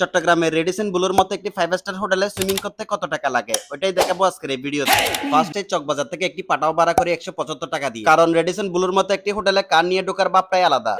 চট্টগ্রামের রেডিসন ব্লুর মতো একটি ফাইভ স্টার হোটেলে সুইমিং করতে কত টাকা লাগে? ওইটাই দেখাবো আজকের এই ভিডিওতে। ফার্স্টে চকবাজার থেকে একটি পাটাও ভাড়া করে একশো পঁচাত্তর টাকা দিয়ে। কারণ রেডিসন ব্লুর মতো একটি হোটেলে কার নিয়ে ঢোকার ভাবটাই আলাদা।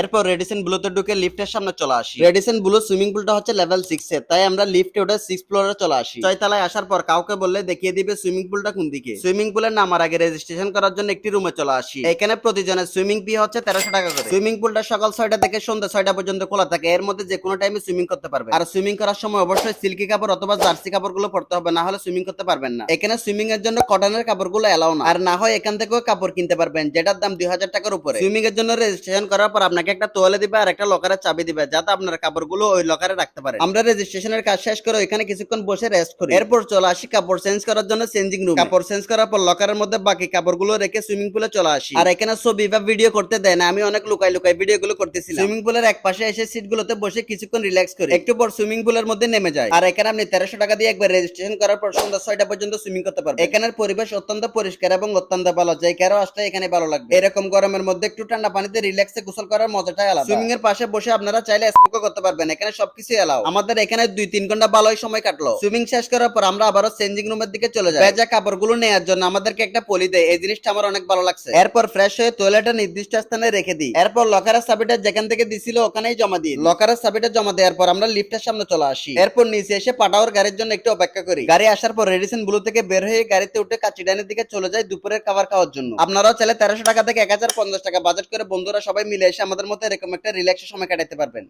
এরপর রেডিসন ব্লুতে ঢুকে লিফটের সামনে চলে আসি। রেডিসন ব্লু সুইমিং পুলটা হচ্ছে লেভেল সিক্স এর তাই আমরা লিফটে উঠে সিক্স ফ্লোরে চলে আসি। ছয়তলায় আসার পর কাউকে বললে দেখিয়ে দিবে সুইমিং পুলটা কোন দিকে। সুইমিং পুলের নামার আগে রেজিস্ট্রেশন করার জন্য একটি রুমে চলে আসি। এখানে প্রতিজনের সুইমিং ফি হচ্ছে তেরোশো টাকা করে। সুইমিং পুলটা সকাল ছয়টা থেকে সন্ধ্যা ছয়টা পর্যন্ত খোলা থাকে। এর মধ্যে যে কোনো টাইমে সুইমিং করতে পারবে আর সুইমিং করার সময় অবশ্যই সিল্কি কাপড় অথবা জার্সি কাপড়গুলো পড়তে হবে না হলে সুইমিং করতে পারবেন না। এখানে সুইমিং এর জন্য কটনের কাপড়গুলো এলাও না। আর না হয় এখান থেকেও কাপড় কিনতে পারবেন যেটার দাম দুই হাজার টাকার উপরে। সুইমিং এর জন্য রেজিস্ট্রেশন করার পর আপনাকে একটা তোয়ালে দিবে আর একটা লকারের চাবি দিবে যাতে আপনার কাপড়গুলো ওই লকারে রাখতে পারে। আমরা রেজিস্ট্রেশনের কাজ শেষ করে ওইখানে কিছুক্ষণ বসে রেস্ট করি। এরপর চলে আসি কাপড় চেঞ্জ করার জন্য চেঞ্জিং রুম কাপড় চেঞ্জ করার পর লকারের মধ্যে বাকি কাপড়গুলো রেখে সুইমিং পুলে চলে আসি। আর এখানে ছবি বা ভিডিও করতে দেয় না আমি অনেক লুকাই লুকাই ভিডিও গুলো করতেছিলাম। সুইমিং পুলের এক পাশে এসে সিট গুলোতে বসে কিছুক্ষণ রিল্যাক্স করি। একটু পর সুইমিং পুলের মধ্যে নেমে যায় আর এখানে আপনি তেরোশো টাকা দিয়ে একবার রেজিস্ট্রেশন করার পর সন্ধ্যা ছয়টা পর্যন্ত সুইমিং করতে পারবেন। এখানের পরিবেশ অত্যন্ত পরিষ্কার এবং অত্যন্ত ভালো। যে কারও আসলে এখানে ভালো লাগবে। এরকম গরমের মধ্যে একটু ঠান্ডা পানিতে রিল্যাক্সে গোসল করার মজাটাই আলাদা। সুইমিং এর পাশে বসে আপনারা চাইলে স্মোকও করতে পারবেন। এখানে সবকিছু এলাও আমাদের এখানে দুই তিন ঘণ্টা ভালোই সময় কাটলো। সুইমিং শেষ করার পর আমরা আবারও চেঞ্জিং রুমের দিকে চলে যাই। ভেজা কাপড়গুলো নেওয়ার জন্য আমাদেরকে একটা পলি দেয়। এই জিনিসটা আমার অনেক ভালো লাগছে। এরপর ফ্রেশ হয়ে টয়লেটে নির্দিষ্ট স্থানে রেখে দিই। এরপর লকারের চাবিটা যেখান থেকে দিছিল ওখানেই জমা দিই। লকারের চাবিটা জমা দেওয়ার পর আমরা লিফটের সামনে চলে আসি। এরপর নিচে এসে পাটাওয়ার গাড়ির জন্য একটু অপেক্ষা করি। গাড়ি আসার পর রেডিসন ব্লু থেকে বের হয়ে গাড়িতে উঠে কাচিডানের দিকে চলে যায় দুপুরের খাবার খাওয়ার জন্য। আপনারাও চাইলে তেরোশো টাকা থেকে এক হাজার পঞ্চাশ টাকা বাজেট করে বন্ধুরা সবাই মিলে এসে আমাদের মতো এরকম একটা রিল্যাক্সের সময় কাটাতে পারবেন।